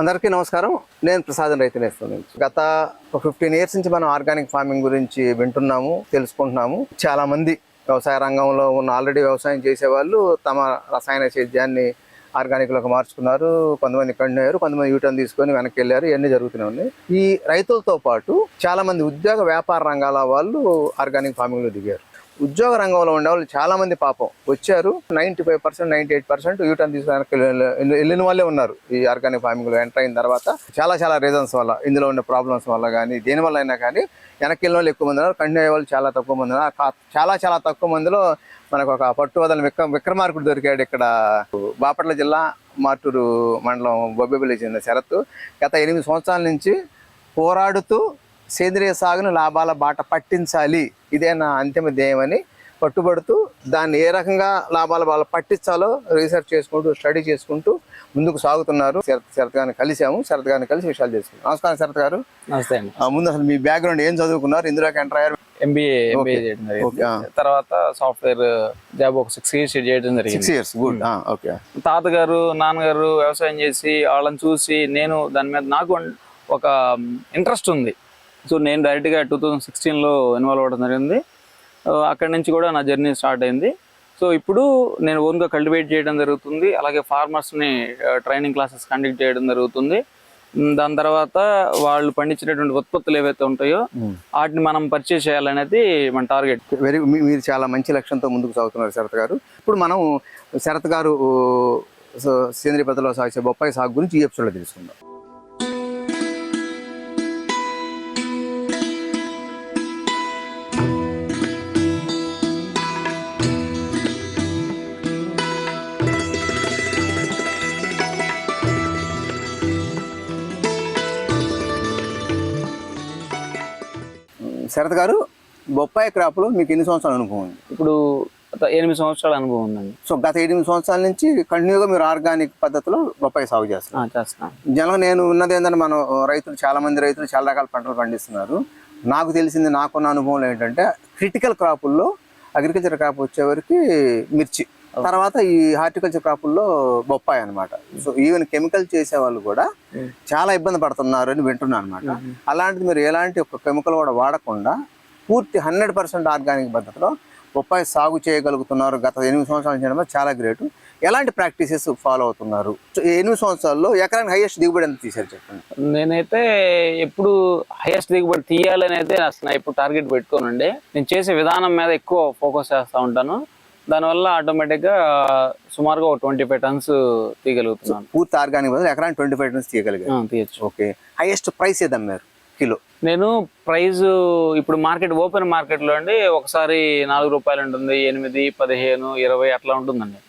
అందరికీ నమస్కారం. నేను ప్రసాదం రైతు నేస్తం నుంచి గత ఫిఫ్టీన్ ఇయర్స్ నుంచి మనం ఆర్గానిక్ ఫార్మింగ్ గురించి వింటున్నాము తెలుసుకుంటున్నాము. చాలా మంది వ్యవసాయ రంగంలో ఉన్న ఆల్రెడీ వ్యవసాయం చేసేవాళ్ళు తమ రసాయన సేద్యాన్ని ఆర్గానిక్లోకి మార్చుకున్నారు. కొంతమంది కంటిన్యూ అయ్యారు కొంతమంది యూటర్న్ తీసుకొని వెనక్కి వెళ్ళారు. ఇవన్నీ జరుగుతూనే ఉన్నాయి. ఈ రైతులతో పాటు చాలామంది ఉద్యోగ వ్యాపార రంగాల వాళ్ళు ఆర్గానిక్ ఫార్మింగ్లో దిగారు. ఉద్యోగ రంగంలో ఉండే వాళ్ళు చాలా మంది పాపం. వచ్చారు ninety five percent ninety eight percent U turn తీసుకుని వెళ్ళిన వాళ్ళే ఉన్నారు. ఈ ఆర్గానిక్ ఫార్మింగ్లో ఎంటర్ అయిన తర్వాత చాలా చాలా రీజన్స్ వల్ల ఇందులో ఉన్న ప్రాబ్లమ్స్ వల్ల కానీ దేని వల్ల అయినా కానీ వెనక్కి వెళ్ళిన వాళ్ళు ఎక్కువ మంది ఉన్నారు. కంటిన్యూ అయ్యే వాళ్ళు చాలా తక్కువ మంది ఉన్నారు. చాలా చాలా తక్కువ మందిలో మనకు ఒక పట్టువదల విక్ర విక్రమార్కుడు దొరికాడు ఇక్కడ బాపట్ల జిల్లా మార్టూరు మండలం బొబ్బిపల్లి చెందిన శరత్ గత ఎనిమిది సంవత్సరాల నుంచి పోరాడుతూ సేంద్రియ సాగును లాభాల బాట పట్టించాలి. ఇదే నా అంతిమ ధ్యేయమని పట్టుబడుతూ దాన్ని ఏ రకంగా లాభాల బాట పట్టించాలో రీసెర్చ్ చేసుకుంటూ స్టడీ చేసుకుంటూ ముందుకు సాగుతున్నారు. శరత్ శరత్ గారిని కలిసాము శరత్ గారిని కలిసి విషయాలు చేసుకున్నాం నమస్కారం శరత్ గారు. నమస్తే ముందు అసలు మీ బ్యాక్గ్రౌండ్ ఏం చదువుకున్నారు? ఇందులోకి ఎంటర్ అయ్యారు ఎంబీఏ ఎంబీఏ చేయడం జరిగింది. తర్వాత సాఫ్ట్వేర్ జాబ్ ఒక సిక్స్ ఇయర్స్ చేయడం జరిగింది. Six years good okay. తాతగారు నాన్నగారు వ్యవసాయం చేసి వాళ్ళని చూసి నేను దాని మీద నాకు ఒక ఇంట్రెస్ట్ ఉంది. సో నేను డైరెక్ట్గా టూ థౌజండ్ సిక్స్టీన్లో ఇన్వాల్వ్ అవ్వడం జరిగింది. అక్కడి నుంచి కూడా నా జర్నీ స్టార్ట్ అయింది. సో ఇప్పుడు నేను ఓన్గా కల్టివేట్ చేయడం జరుగుతుంది. అలాగే ఫార్మర్స్ని ట్రైనింగ్ క్లాసెస్ కండక్ట్ చేయడం జరుగుతుంది. దాని తర్వాత వాళ్ళు పండించినటువంటి ఉత్పత్తులు ఏవైతే ఉంటాయో వాటిని మనం పర్చేస్ చేయాలనేది మన టార్గెట్. వెరీ మీరు చాలా మంచి లక్ష్యంతో ముందుకు సాగుతున్నారు శరత్ గారు. ఇప్పుడు మనం శరత్ గారు సేంద్రియ పద్ధతిలో సాగే బొప్పాయి సాగు గురించి ఈ ఎపిసోడ్లో తెలుసుకుందాం. శరత్ గారు బొప్పాయి క్రాప్లో మీకు ఎన్ని సంవత్సరాల అనుభవం ఉంది? ఇప్పుడు ఎనిమిది సంవత్సరాల అనుభవం ఉందండి. సో గత ఎనిమిది సంవత్సరాల నుంచి కంటిన్యూగా మీరు ఆర్గానిక్ పద్ధతిలో బొప్పాయి సాగు చేస్తున్నారు. చేస్తున్నాను జనం నేను ఉన్నది ఏంటంటే మనం రైతులు చాలా మంది రైతులు చాలా రకాల పంటలు పండిస్తున్నారు. నాకు తెలిసింది నాకున్న అనుభవం ఏంటంటే క్రిటికల్ క్రాపుల్లో అగ్రికల్చర్ క్రాప్ వచ్చేవరకు మిర్చి. తర్వాత ఈ హార్టికల్చర్ క్రాపుల్లో బొప్పాయి అన్నమాట. సో ఈవెన్ కెమికల్ చేసే వాళ్ళు కూడా చాలా ఇబ్బంది పడుతున్నారు అని వింటున్నాను అనమాట అలాంటిది మీరు ఎలాంటి ఒక కెమికల్ కూడా వాడకుండా పూర్తి హండ్రెడ్ పర్సెంట్ ఆర్గానిక్ పద్ధతిలో బొప్పాయి సాగు చేయగలుగుతున్నారు. గత ఎనిమిది సంవత్సరాల నుంచి చాలా గ్రేట్ ఎలాంటి ప్రాక్టీసెస్ ఫాలో అవుతున్నారు? ఎనిమిది సంవత్సరాల్లో ఎకరానికి హైయెస్ట్ దిగుబడి ఎంత తీశారు చెప్పండి? నేనైతే ఎప్పుడు హైయెస్ట్ దిగుబడి తీయాలని అయితే అసలు ఎప్పుడు టార్గెట్ పెట్టుకోనండి నేను చేసే విధానం మీద ఎక్కువ ఫోకస్ చేస్తూ ఉంటాను. దానివల్ల ఆటోమేటిక్గా సుమారుగా ఒక ట్వంటీ ఫైవ్ టన్స్ తీయగలుగుతున్నాను. పూర్తి ఆర్గానిక్ బదులు ఎకరానికి ట్వంటీ ఫైవ్ టన్స్ తీయగలిగారు. ఆ, తీయచ్చు. ఓకే. హైయెస్ట్ ప్రైస్ ఏది అమ్మారు? కిలో. నేను ప్రైస్ ఇప్పుడు మార్కెట్ ఓపెన్ మార్కెట్లో అండి ఒకసారి నాలుగు రూపాయలు ఉంటుంది ఎనిమిది పదిహేను ఇరవై అట్లా ఉంటుందండి.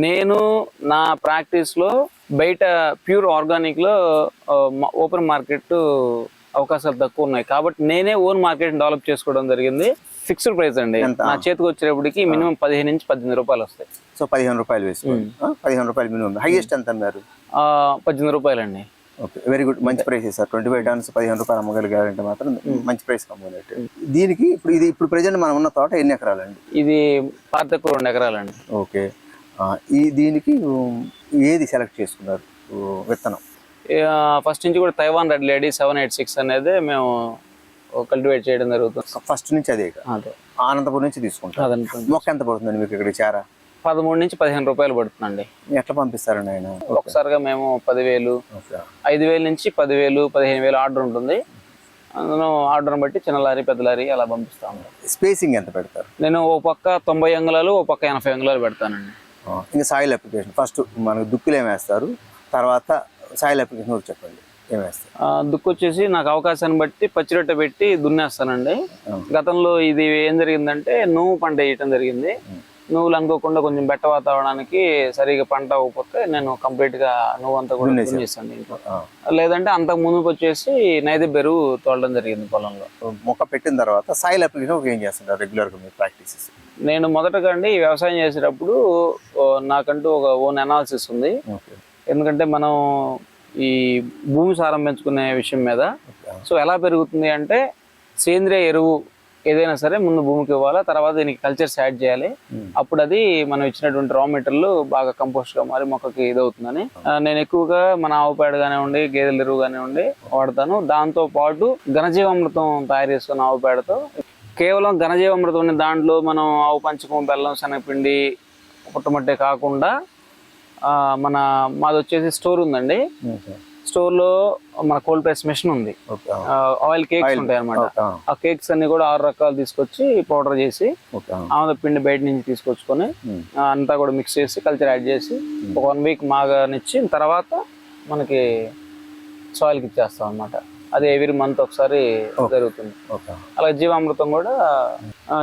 నేను నా ప్రాక్టీస్లో బయట ప్యూర్ ఆర్గానిక్లో ఓపెన్ మార్కెట్ అవకాశాలు తక్కువ ఉన్నాయి. కాబట్టి నేనే ఓన్ మార్కెట్ డెవలప్ చేసుకోవడం జరిగింది. ఫిక్స్డ్ ప్రైస్ అండి? నా చేతికి వచ్చేటప్పటికి మినిమం పదిహేను నుంచి పద్దెనిమిది రూపాయలు వస్తాయి. సో పదిహేను రూపాయలు వేసుకోండి. పదిహేను రూపాయలు మినిమం. హైయెస్ట్ ఎంత ఆ, పద్దెనిమిది రూపాయలు అండి ఓకే వెరీ గుడ్ మంచి price sir. Twenty five tons పదిహేను రూపాయలు అమ్మగలిగారంటే మాత్రం మంచి ప్రైస్ అమ్మగలిగినట్టు దీనికి ఇప్పుడు ఇది ఇప్పుడు ప్రజెంట్ మనం ఉన్న తోట ఎన్ని ఎకరాలండి? ఇది పాతకు రెండు ఎకరాలండి. ఓకే. ఈ దీనికి ఏది సెలెక్ట్ చేసుకున్నారు? విత్తనం? ఫస్ట్ నుంచి కూడా Taiwan red lady seven eight six అనేది మేము కల్టివేట్ చేయడం జరుగుతుంది. ఫస్ట్ నుంచి అదే. అదే. అనంతపురం నుంచి తీసుకుంటారు. అదనుకోండి మొక్క ఎంత పడుతుందండి మీకు ఇక్కడ చారా? పదమూడు నుంచి పదిహేను రూపాయలు పడుతుందండి. ఎట్లా పంపిస్తారండి ఆయన ఒకసారిగా మేము పదివేలు ఐదు వేల నుంచి పదివేలు పదిహేను వేలు ఆర్డర్ ఉంటుంది. అందులో ఆర్డర్ని బట్టి చిన్న లారీ పెద్ద లారీ అలా పంపిస్తా ఉంటాం స్పేసింగ్ ఎంత పెడతారు? నేను ఓ పక్క తొంభై అంగుళాలు ఓ పక్క ఎనభై అంగుళాలు పెడతానండి. ఇంకా సాయిల్ అప్లికేషన్ ఫస్ట్ మనకు దుక్కులు ఏం వేస్తారు? తర్వాత సాయిల్ అప్లికేషన్ కూడా చెప్పండి. ఏం వేస్తారు ఆ, దుక్కు వచ్చేసి నాకు అవకాశాన్ని బట్టి పచ్చిరొట్ట పెట్టి దున్నేస్తానండి. గతంలో ఇది ఏం జరిగిందంటే నువ్వు పంట వేయటం జరిగింది. నువ్వులు అనుకోకుండా కొంచెం బెట్ట వాతావరణానికి సరిగా పంట అవ్వకపోతే నేను కంప్లీట్గా నువ్వు అంతా కూడా ఇంట్లో ఆ, లేదంటే అంతకు ముందుకు వచ్చేసి నైదే బెరువు తోలడం జరిగింది పొలంలో. మొక్క పెట్టిన తర్వాత సాయిల్ అప్లికేషన్ ఒక ఏం చేస్తుంటారు రెగ్యులర్గా మీరు ప్రాక్టీసెస్? నేను మొదటగా అండి వ్యవసాయం చేసేటప్పుడు నాకంటూ ఒక ఓన్ అనాలిసిస్ ఉంది. ఎందుకంటే మనం ఈ భూమి సారం పెంచుకునే విషయం మీద. సో ఎలా పెరుగుతుంది అంటే సేంద్రియ ఎరువు ఏదైనా సరే ముందు భూమికి ఇవ్వాలి తర్వాత దీనికి కల్చర్స్ యాడ్ చేయాలి. అప్పుడు అది మనం ఇచ్చినటువంటి రా మెటీరియల్ బాగా కంపోస్ట్గా మారి మొక్కకి ఇదవుతుందని. నేను ఎక్కువగా మన ఆవు పేడ కానివ్వండి గేదెల ఎరువు కానివ్వండి వాడతాను. దాంతో పాటు ఘనజీవామృతం తయారు చేసుకున్న ఆవు పేడతో కేవలం ఘనజీవామృతం ఉన్న దాంట్లో మనం ఆవు పంచకం బెల్లం శనగపిండి పుట్టమట్టే కాకుండా మన మాది వచ్చేసి స్టోర్ ఉందండి. స్టోర్లో మన కోల్డ్ ప్రెస్ మెషిన్ ఉంది. ఆయిల్ కేక్స్ ఉంటాయి అనమాట ఆ. కేక్స్ అన్ని కూడా ఆరు రకాలు తీసుకొచ్చి పౌడర్ చేసి ఆమెద పిండి బయట నుంచి తీసుకొచ్చుకొని అంతా కూడా మిక్స్ చేసి కల్చర్ యాడ్ చేసి ఒక వన్ వీక్ మాగానిచ్చి తర్వాత మనకి సాయిల్కి ఇచ్చేస్తాం అనమాట అది ఎవ్రీ మంత్ ఒకసారి జరుగుతుంది. అలాగే జీవామృతం కూడా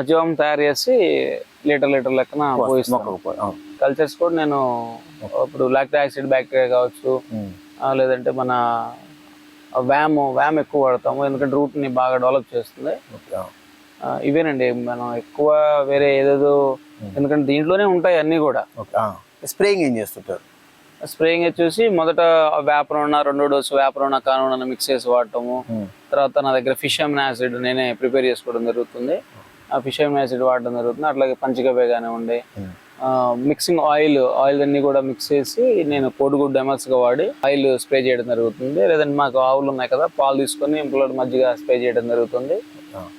జీవామృతం తయారు చేసి లీటర్ లీటర్ లెక్కన పోయిస్తాం. కల్చర్స్ కూడా నేను ఇప్పుడు లాక్టిక్ యాసిడ్ బ్యాక్టీరియా కావచ్చు. ఆ, లేదంటే మన వ్యామ్ వ్యామ్ ఎక్కువ వాడతాము. ఎందుకంటే root ని బాగా డెవలప్ చేస్తుంది. ఇవేనండి. మనం ఎక్కువ వేరే ఏదేదో ఎందుకంటే దీంట్లోనే ఉంటాయి అన్నీ కూడా. స్ప్రేయింగ్ ఏం చేస్తుంటారు? స్ప్రేయింగ్ వచ్చేసి మొదట వేపరోనా రెండో డోసు వేపరోనా కానున మిక్స్ చేసి వాడటము. ఉమ్. తర్వాత నా దగ్గర ఫిష్ అమిన్ యాసిడ్ నేనే ప్రిపేర్ చేసుకోవడం జరుగుతుంది. ఆ ఫిష్ అమిన్ యాసిడ్ వాడడం జరుగుతుంది. అట్లాగే పంచగవ్య కానివ్వండి. మిక్సింగ్ ఆయిల్ ఆయిల్ అన్ని కూడా మిక్స్ చేసి నేను కోడిగుడ్డు ఎమల్స్గా వాడి ఆయిల్ స్ప్రే చేయడం జరుగుతుంది. లేదంటే మాకు ఆవులు ఉన్నాయి కదా పాలు తీసుకొని ఇంప్లోడ్ మజ్జిగ స్ప్రే చేయడం జరుగుతుంది.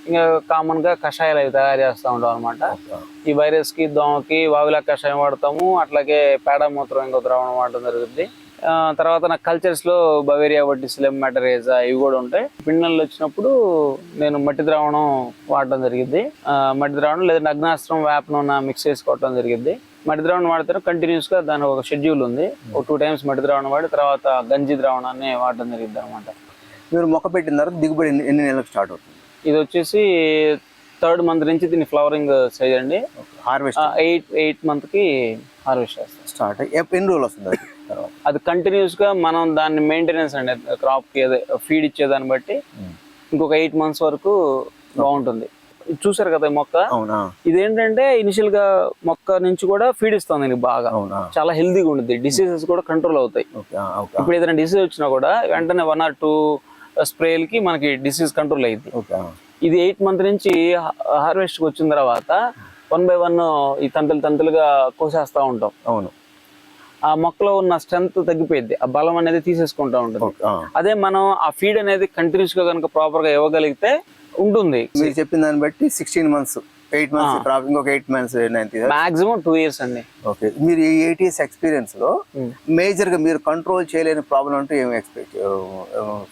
ఇంకా కామన్గా కషాయాలు అవి తయారు చేస్తూ ఉంటాం అనమాట ఈ వైరస్కి దోమకి వావిలా కషాయం వాడతాము. అట్లాగే పేడ మూత్రం ఇంకో ద్రావణం వాడటం జరుగుతుంది తర్వాత నా కల్చర్స్లో బవేరియా వడ్డిస్లెమ్ మెటరేజా ఇవి కూడా ఉంటాయి. పిండలు వచ్చినప్పుడు నేను మట్టి ద్రావణం వాడటం జరిగింది మట్టి ద్రావణం లేదంటే అగ్నాస్త్రం వేపన మిక్స్ చేసుకోవటం జరిగింది మట్టి ద్రావణం వాడితే కంటిన్యూస్గా దాని ఒక షెడ్యూల్ ఉంది. ఒక టూ టైమ్స్ మట్టి ద్రావణం వాడి తర్వాత గంజి ద్రావణాన్ని వాడటం జరిగింది అనమాట మీరు మొక్క పెట్టిన తర్వాత దిగుబడి ఎన్ని- నెలలకు స్టార్ట్ అవుతుంది? ఇది వచ్చేసి థర్డ్ మంత్ నుంచి దీన్ని ఫ్లవరింగ్ స్టేజ్ అండి. హార్వెస్ట్ ఎయిట్ ఎయిట్ మంత్కి హార్వెస్ట్ చేస్తాం. స్టార్ట్ ఎన్ని రోజులు వస్తుంది అది కంటిన్యూస్గా మనం దాన్ని మెయింటెనెన్స్ అండి. క్రాప్కి అదే ఫీడ్ ఇచ్చేదాన్ని బట్టి ఇంకొక ఎయిట్ మంత్స్ వరకు బాగుంటుంది. చూసారు కదా ఈ మొక్క? ఇదేంటంటే ఇనిషియల్గా మొక్క నుంచి కూడా ఫీడ్ ఇస్తుంది దీనికి బాగా. అవునా? చాలా హెల్తీగా ఉంటుంది డిసీజెస్ కూడా కంట్రోల్ అవుతాయి. ఇప్పుడు ఏదైనా డిసీజ్ వచ్చినా కూడా వెంటనే వన్ ఆర్ టూ స్ప్రేలకి మనకి డిసీజ్ కంట్రోల్ అయ్యింది ఓకే ఇది ఎయిట్ మంత్ నుంచి హార్వెస్ట్కి వచ్చిన తర్వాత వన్ బై వన్ ఈ తంతులు తంతులుగా కోసేస్తా ఉంటాం. అవును. ఆ మొక్కలో ఉన్న స్ట్రెంత్ తగ్గిపోయింది ఆ బలం అనేది తీసేసుకుంటా ఉంటుంది. అదే మనం ఆ ఫీడ్ అనేది కంటిన్యూస్గా కనుక ప్రాపర్గా ఇవ్వగలిగితే ఉంటుంది. మీరు చెప్పిన దాన్ని బట్టి sixteen months eight months crop ఇంకొక eight months ninth maximum two years అండి. ఓకే మీరు ఈ ఎయిట్ ఇయర్స్ ఎక్స్పీరియన్స్లో మేజర్గా మీరు కంట్రోల్ చేయలేని ప్రాబ్లం అంటే ఏమి ఎక్స్పెక్ట్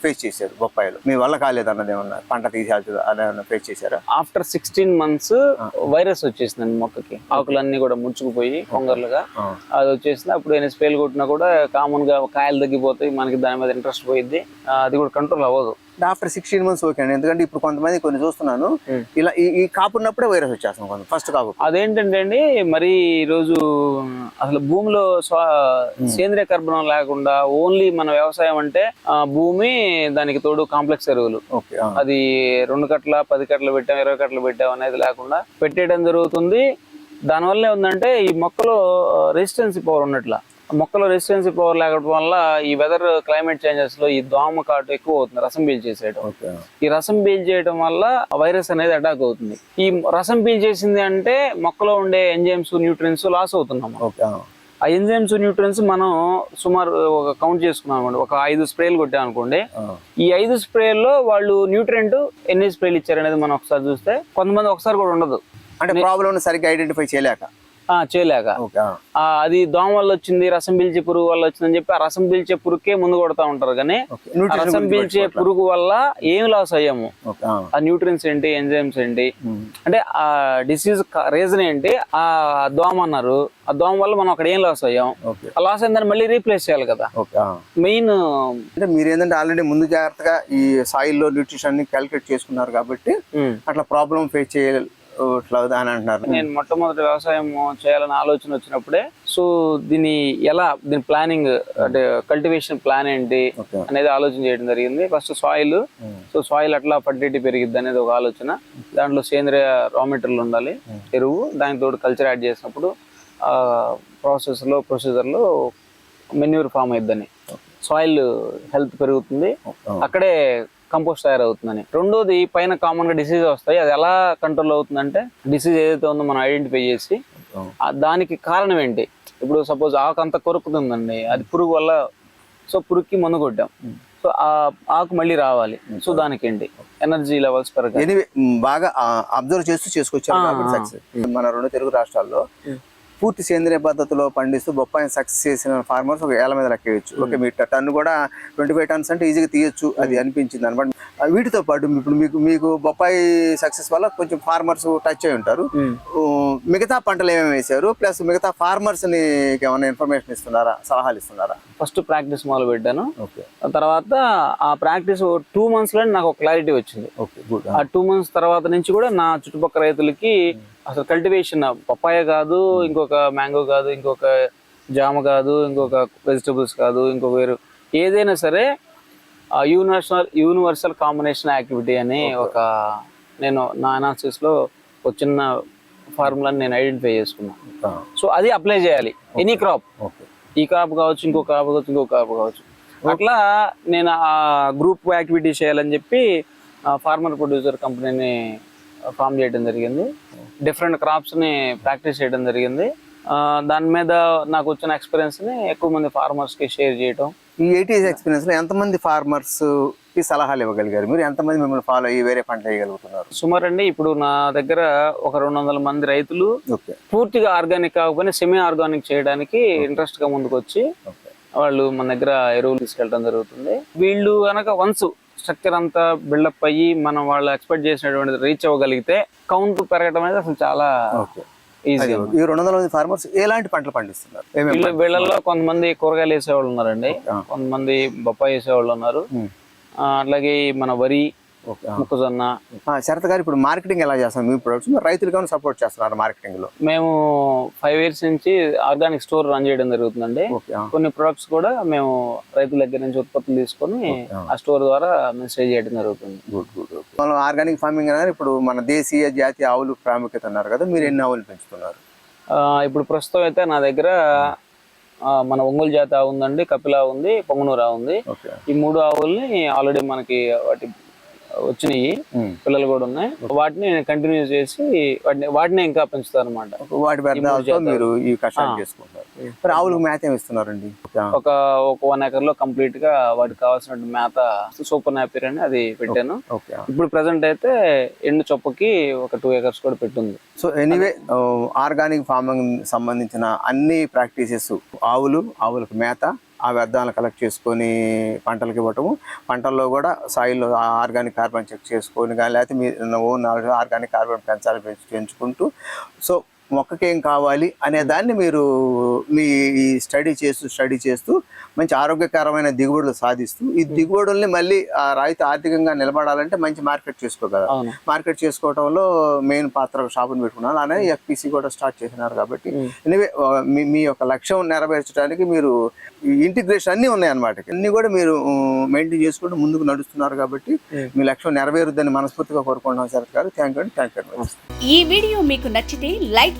ఫేస్ చేశారు బొప్పాయిలో? మీ వల్ల కాలేదు అన్నది ఏమన్నా పంట తీసేయాల్సి అలా ఫేస్ చేశారా? ఆఫ్టర్ సిక్స్టీన్ మంత్స్ వైరస్ వచ్చేసిందండి మొక్కకి. ఆకులన్నీ కూడా ముచ్చుకుపోయి కొంగర్లుగా. అది వచ్చేసింది. అప్పుడు ఏమైనా స్ప్రేలు కొట్టినా కూడా కామన్గా కాయలు తగ్గిపోతాయి. మనకి దాని మీద ఇంట్రెస్ట్ పోయిద్ది. ఆ, అది కూడా కంట్రోల్ అవ్వదు. ఆఫ్టర్ సిక్స్టీన్ మంత్స్ ఓకే అండి. ఎందుకంటే ఇప్పుడు కొంతమంది కొన్ని చూస్తున్నాను. Hmm. ఇలా ఈ కాపు ఉన్నప్పుడే వైరస్ వచ్చేస్తాం కొంత ఫస్ట్ కాపు. అదేంటంటే అండి మరి ఈరోజు అసలు భూమిలో స్వ సేంద్రియ కర్బనం లేకుండా ఓన్లీ మన వ్యవసాయం అంటే భూమి దానికి తోడు కాంప్లెక్స్ ఎరువులు. ఓకే అది రెండు కట్ల పది కట్టలు పెట్టాం ఇరవై కట్టలు పెట్టాం అనేది లేకుండా పెట్టేయడం జరుగుతుంది. దానివల్ల ఏముందంటే ఈ మొక్కలో రెసిస్టెన్సీ పవర్ ఉన్నట్ల. మొక్కలో రెసిస్టెన్సీ పవర్ లేకపోవడం వల్ల ఈ వెదర్ క్లైమేట్ చేంజెస్లో ఈ దోమ కాటు ఎక్కువ అవుతుంది రసం పీల్చేసేయడం ఓకే. ఈ రసం పీల్చేయడం వల్ల వైరస్ అనేది అటాక్ అవుతుంది. ఈ రసం పీల్చేసింది అంటే మొక్కలో ఉండే ఎంజైమ్స్ న్యూట్రియన్స్ లాస్ అవుతున్నాం ఆ ఎంజైమ్స్ న్యూట్రియన్స్ మనం సుమారు ఒక కౌంట్ చేసుకున్నాం అనుకోండి ఒక ఐదు స్ప్రేలు కొట్టాం అనుకోండి. ఈ ఐదు స్ప్రేల్లో వాళ్ళు న్యూట్రియంట్ ఎన్ని స్ప్రేలు ఇచ్చారు అనేది మనం ఒకసారి చూస్తే కొంతమంది ఒకసారి కూడా ఉండదు. అంటే ప్రాబ్లం సరిగ్గా ఐడెంటిఫై చేయలేక. చేయలేక. అది దోమ వల్ల వచ్చింది రసం పీల్చే పురుగు వల్ల వచ్చిందని చెప్పి ఆ రసం పీల్చే పురుగుకే ముందు కొడతా ఉంటారు కానీ రసం పీల్చే పురుగు వల్ల ఏం లాస్ అయ్యాము? ఆ. న్యూట్రియన్స్ ఏంటి ఎంజైమ్స్ ఏంటి? అంటే ఆ డిసీజ్ రీజన్ ఏంటి? ఆ దోమ అన్నారు. ఆ దోమ వల్ల మనం అక్కడ ఏం లాస్ అయ్యాం? ఆ లాస్ అయిందని మళ్ళీ రీప్లేస్ చేయాలి కదా. మెయిన్ అంటే మీరు ఏంటంటే ఆల్రెడీ ముందు జాగ్రత్తగా ఈ సాయిల్లో న్యూట్రిషన్ని క్యాలిక్యులేట్ చేసుకున్నారు కాబట్టి అట్లా ప్రాబ్లం ఫేస్ చేయట్లేదు అని అంటున్నారు నేను మొట్టమొదటి వ్యవసాయం చేయాలని ఆలోచన వచ్చినప్పుడే సో దీన్ని ఎలా దీని ప్లానింగ్ అంటే కల్టివేషన్ ప్లాన్ ఏంటి అనేది ఆలోచన చేయడం జరిగింది. ఫస్ట్ సాయిల్ సో సాయిల్ అట్లా ఫర్టిలిటీ పెరిగిద్ది అనేది ఒక ఆలోచన. దాంట్లో సేంద్రియ రా మెటీరియల్ ఉండాలి ఎరువు దానితో కల్చర్ యాడ్ చేసినప్పుడు ఆ ప్రాసెస్లో ప్రొసీజర్లో మెన్యూర్ ఫామ్ అయిద్దని. సాయిల్ హెల్త్ పెరుగుతుంది. అక్కడే కంపోస్ట్ తయారవుతుందని. రెండోది పైన కామన్గా డిసీజ్ వస్తాయి. అది ఎలా కంట్రోల్ అవుతుందంటే డిసీజ్ ఏదైతే ఉందో మనం ఐడెంటిఫై చేసి దానికి కారణం ఏంటి? ఇప్పుడు సపోజ్ ఆకు అంత కొరుకుతుందండి. అది పురుగు వల్ల సో పురుగుకి మందు కొట్టాం. సో ఆ ఆకు మళ్ళీ రావాలి. సో దానికి ఏంటి? ఎనర్జీ లెవెల్స్ పెరగాలి. బాగా అబ్జర్వ్ చేస్తూ చేసుకొచ్చారు మన రెండు తెలుగు రాష్ట్రాల్లో పూర్తి సేంద్రియ పద్ధతిలో పండిస్తూ బొప్పాయిని సక్సెస్ చేసిన ఫార్మర్స్ ఒక ఏళ్ళ మీద లెక్కేయచ్చు. ఓకే మీ టన్ను కూడా ట్వంటీ ఫైవ్ టన్స్ అంటే ఈజీగా తీయొచ్చు అది అనిపించింది అనమాట. వీటితో పాటు ఇప్పుడు మీకు మీకు బొప్పాయి సక్సెస్ వల్ల కొంచెం ఫార్మర్స్ టచ్ అయి ఉంటారు. ఊ, మిగతా పంటలు ఏమేమి వేశారు? ప్లస్ మిగతా ఫార్మర్స్ని ఏమైనా ఇన్ఫర్మేషన్ ఇస్తున్నారా? సలహాలు ఇస్తున్నారా? ఫస్ట్ ప్రాక్టీస్ మొదలు పెట్టాను. తర్వాత ఆ ప్రాక్టీస్ టూ మంత్స్లో నాకు క్లారిటీ వచ్చింది. ఆ టూ మంత్స్ తర్వాత నుంచి కూడా నా చుట్టుపక్కల రైతులకి అసలు కల్టివేషన్ పప్పాయ కాదు ఇంకొక మ్యాంగో కాదు ఇంకొక జామ కాదు ఇంకొక వెజిటబుల్స్ కాదు ఇంకొక వేరు. ఏదైనా సరే యూనివర్సల్ యూనివర్సల్ కాంబినేషన్ యాక్టివిటీ అని ఒక నేను నా అనాలిసిస్లో ఒక చిన్న ఫార్ములాని నేను ఐడెంటిఫై చేసుకున్నాను సో అది అప్లై చేయాలి. ఎనీ క్రాప్ ఈ క్రాప్ కావచ్చు ఇంకో క్రాప్ కావచ్చు ఇంకో క్రాప్ కావచ్చు. అట్లా నేను ఆ గ్రూప్ యాక్టివిటీ చేయాలని చెప్పి ఫార్మర్ ప్రొడ్యూసర్ కంపెనీని ఫామ్ చేయడం జరిగింది. డిఫరెంట్ క్రాప్స్ని ప్రాక్టీస్ చేయడం జరిగింది. దాని మీద నాకు వచ్చిన ఎక్స్పీరియన్స్ని ఎక్కువ మంది ఫార్మర్స్కి షేర్ చేయటం. ఈ ఎయిటీ ఇయర్స్ ఎక్స్పీరియన్స్లో ఎంతమంది ఫార్మర్స్కి సలహాలు ఇవ్వగలిగారు? మీరు ఎంతమంది మిమ్మల్ని ఫాలో అయ్యి వేరే పంట వేయగలుగుతున్నారు? సుమారు అండి ఇప్పుడు నా దగ్గర ఒక రెండు వందల మంది రైతులు పూర్తిగా ఆర్గానిక్ కాకపోయినా సెమీ ఆర్గానిక్ చేయడానికి ఇంట్రెస్ట్గా ముందుకు వచ్చి వాళ్ళు మన దగ్గర ఎరువులు తీసుకెళ్ళడం జరుగుతుంది. వీళ్ళు కనుక వన్స్ స్ట్రక్చర్ అంతా బిల్డప్ అయ్యి మనం వాళ్ళు ఎక్స్పెక్ట్ చేసినటువంటి రీచ్ అవ్వగలిగితే కౌంట్ పెరగడం అనేది అసలు చాలా ఈజీ ఈ రెండు వందల మంది ఫార్మర్స్ ఎలాంటి పంటలు పండిస్తున్నారు? వీళ్ళల్లో కొంతమంది కూరగాయలు వేసేవాళ్ళు ఉన్నారండి. కొంతమంది బొప్పాయి వేసేవాళ్ళు ఉన్నారు. అట్లాగే మన వరి. మొక్కజొన్న. శరత్ గారు ఇప్పుడు మార్కెటింగ్ ఎలా చేస్తున్నారు? మీ ప్రొడక్ట్స్ రైతులు కానీ సపోర్ట్ చేస్తున్నారు మార్కెటింగ్లో మేము ఫైవ్ ఇయర్స్ నుంచి ఆర్గానిక్ స్టోర్ రన్ చేయడం జరుగుతుందండి. కొన్ని ప్రొడక్ట్స్ కూడా మేము రైతుల దగ్గర నుంచి ఉత్పత్తులు తీసుకొని ఆ. స్టోర్ ద్వారా మేము సేల్ చేయడం జరుగుతుంది. Good good. మనం ఆర్గానిక్ ఫార్మింగ్ అనేది ఇప్పుడు మన దేశీయ జాతీయ ఆవులు ప్రాముఖ్యత అన్నారు కదా మీరు ఎన్ని ఆవులు పెంచుతున్నారు? ఇప్పుడు ప్రస్తుతం అయితే నా దగ్గర మన ఒంగోలు జాతి ఆవు ఉందండి కపిల ఉంది పొంగనూరు ఆవు ఉంది. ఈ మూడు ఆవుల్ని ఆల్రెడీ మనకి వాటి వచ్చినాయి. పిల్లలు కూడా ఉన్నాయి వాటిని కంటిన్యూ చేసి వాటిని వాటిని ఇంకా పెంచుతారు అనమాట వాటి వ్యర్థాలతో జాతులు. మీరు ఈ కషాయం. చేసుకుంటారు మరి ఆవులకు మేత ఏమి ఇస్తున్నారండి. ఒక ఒక వన్ ఎకర్లో కంప్లీట్గా వాటికి కావాల్సిన మేత సూపర్ నాపిర్ అని అది పెట్టాను. ఇప్పుడు ప్రజెంట్ అయితే ఎండు చొప్పకి ఒక టూ ఎకర్స్ కూడా పెట్టుంది సో ఎనీవే ఆర్గానిక్ ఫార్మింగ్ సంబంధించిన అన్ని ప్రాక్టీసెస్ ఆవులు ఆవులకు మేత ఆ వ్యర్థాలను కలెక్ట్ చేసుకొని పంటలకు ఇవ్వటము. పంటల్లో కూడా సాయిల్లో ఆర్గానిక్ కార్బన్ చెక్ చేసుకొని కానీ లేకపోతే మీ ఓన్ ఆర్గానిక్ కార్బన్ పెంచాలి పెంచు పెంచుకుంటూ. సో మొక్కకి కావాలి అనే దాన్ని మీరు మీ స్టడీ చేస్తూ స్టడీ చేస్తూ మంచి ఆరోగ్యకరమైన దిగుబడులు సాధిస్తూ ఈ దిగుబడుల్ని మళ్ళీ ఆ రైతు ఆర్థికంగా నిలబడాలంటే మంచి మార్కెట్ చేసుకోగలరు. మార్కెట్ చేసుకోవడంలో మెయిన్ పాత్ర షాపుని పెట్టుకున్నారు. అలానే ఎఫ్పిసి కూడా స్టార్ట్ చేసినారు కాబట్టి ఎనివే మీ యొక్క లక్ష్యం నెరవేర్చడానికి మీరు ఇంటిగ్రేషన్ అన్నీ ఉన్నాయి అన్నమాట అన్ని కూడా మీరు మెయింటైన్ చేసుకుంటూ ముందుకు నడుస్తున్నారు కాబట్టి మీ లక్ష్యం నెరవేరుద్దని మనస్ఫూర్తిగా కోరుకుంటున్నాం శరత్ గారు. థ్యాంక్ యూ అండి. థ్యాంక్ యూ ఈ వీడియో మీకు నచ్చితే లైక్